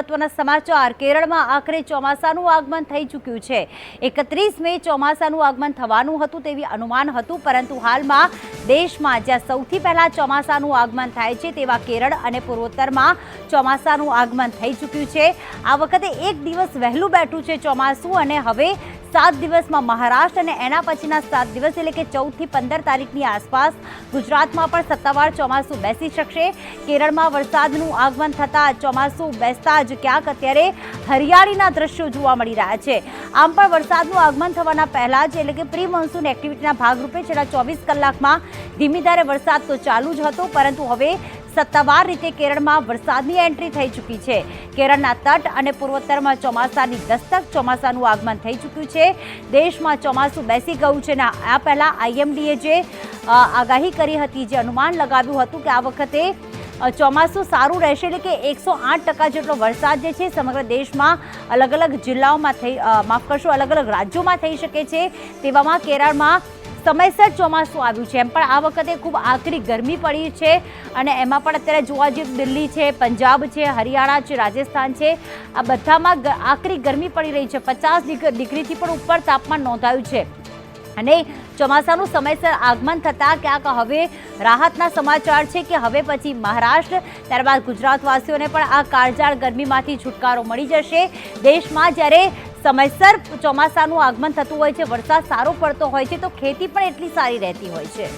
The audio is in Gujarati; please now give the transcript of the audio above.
મહત્વના સમાચાર. કેરળમાં આખરે ચોમાસાનું આગમન થઈ ચૂક્યું છે. એકત્રીસ મે ચોમાસાનું આગમન થવાનું હતું તેવી અનુમાન હતું, પરંતુ હાલમાં દેશમાં જ્યાં સૌથી પહેલા ચોમાસાનું આગમન થાય છે તેવા કેરળ અને પૂર્વોત્તરમાં ચોમાસાનું આગમન થઈ ચૂક્યું છે. આ વખતે એક દિવસ વહેલું બેઠું છે ચોમાસું અને હવે સાત દિવસમાં મહારાષ્ટ્ર અને એના પછીના સાત દિવસ એટલે કે ચૌદથી પંદર તારીખની આસપાસ ગુજરાતમાં પણ સત્તાવાર ચોમાસું બેસી શકશે. કેરળમાં વરસાદનું આગમન થતાં ચોમાસું બેસતા જ ક્યાંક અત્યારે હરિયાળીના દ્રશ્યો જોવા મળી રહ્યા છે. આમ પણ વરસાદનું આગમન થવાના પહેલાં જ એટલે કે પ્રી મોન્સૂન એક્ટિવિટીના ભાગરૂપે છેલ્લા ચોવીસ કલાકમાં ધીમી ધારે વરસાદ તો ચાલુ જ હતો, પરંતુ હવે સત્તાવાર રીતે કેરળમાં વરસાદની એન્ટ્રી થઈ ચૂકી છે. કેરળના તટ અને પૂર્વોત્તરમાં ચોમાસાની દસ્તક ચોમાસાનું આગમન થઈ ચૂક્યું છે. દેશમાં ચોમાસું બેસી ગયું છે ને આ પહેલાં આઈએમડીએ જે આગાહી કરી હતી, જે અનુમાન લગાવ્યું હતું કે આ વખતે ચોમાસું સારું રહેશે એટલે કે એકસો આઠ ટકા જેટલો વરસાદ જે છે સમગ્ર દેશમાં અલગ અલગ જિલ્લાઓમાં થઈ માફ કરશો, અલગ અલગ રાજ્યોમાં થઈ શકે છે. તેવામાં કેરળમાં સમયસર ચોમાસું આવ્યું છે. એમ પણ આ વખતે ખૂબ આકરી ગરમી પડી છે અને એમાં પણ અત્યારે જોવા જઈએ દિલ્હી છે, પંજાબ છે, હરિયાણા છે, રાજસ્થાન છે. આ બધામાં આકરી ગરમી પડી રહી છે. પચાસ ડિગ્રીથી પણ ઉપર તાપમાન નોંધાયું છે. અને ચોમાસાનું સમયસર આગમન થતાં ક્યાંક હવે રાહતના સમાચાર છે કે હવે પછી મહારાષ્ટ્ર, ત્યારબાદ ગુજરાતવાસીઓને પણ આ કાળજાળ ગરમીમાંથી છુટકારો મળી જશે. દેશમાં જ્યારે સમયસર ચોમાસાનું આગમન થતું હોય છે, વરસાદ સારો પડતો હોય છે, તો ખેતી પણ એટલી સારી રહેતી હોય છે.